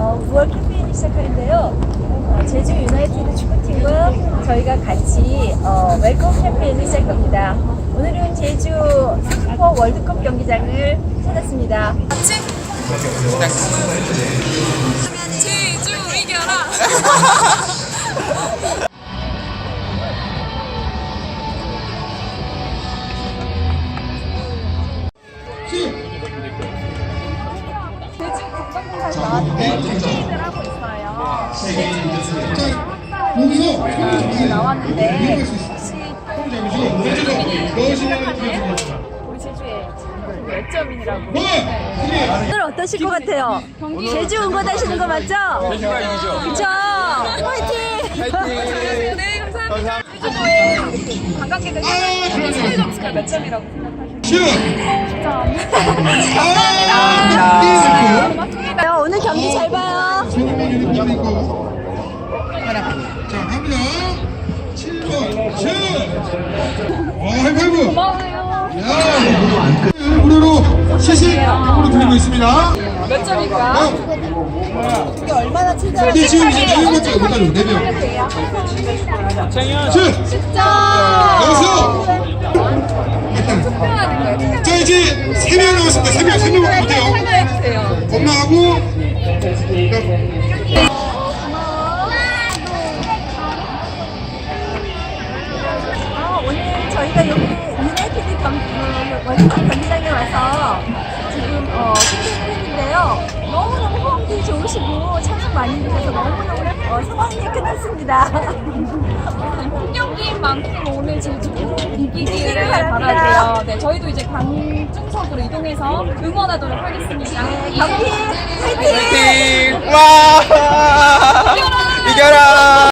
어, 9월 캠페인이 시작하는데요. 어, 제주 유나이티드 축구팀과 저희가 같이 어, 웰컴 캠페인을 시작합니다. 오늘은 제주 슈퍼 월드컵 경기장을 찾았습니다. 나왔는데 캠페인을 하고 있어요. 나왔는데 혹시 우리 제주의 몇 점이라고? 뭐? 오늘 어떠실 것 같아요? 제주 응원 하시는 거 맞죠? 제주가 이기죠. 그쵸? 화이팅! 네, 감사합니다. 제주도에 관광객들 찾는 최대 점수가 몇 점이라고 생각하시나요? 아, 네, 오늘 경기 잘 봐요. 유니폼 입고 자 갑니다 7번 슛 와, 하이파이브 고마워요. 야 무료로 시식으로 드리고 있습니다 몇 점일까? 이게 얼마나 친절한 근데 지금 이제 네명 같지 못하죠 4명 창현. 슛 여기서 투표하는 거예요. 자 이제 3명 남았습니다 3명 3명밖에 못해요 참여해주세요. 엄마하고 아, 오늘 저희가 여기 유나이티드 경, 어, 월드컵 경기장에 와서 지금 어, 했는데요. 너무너무 호흡이 좋으시고 참석 많이 해주셔서 너무너무 어, 소감이 끝났습니다. 풍경기만큼 오늘 제주 이기기를. 바랄게요. 네, 저희도 이제 강중석으로 이동해서 응원하도록 하겠습니다. 경기 화이팅!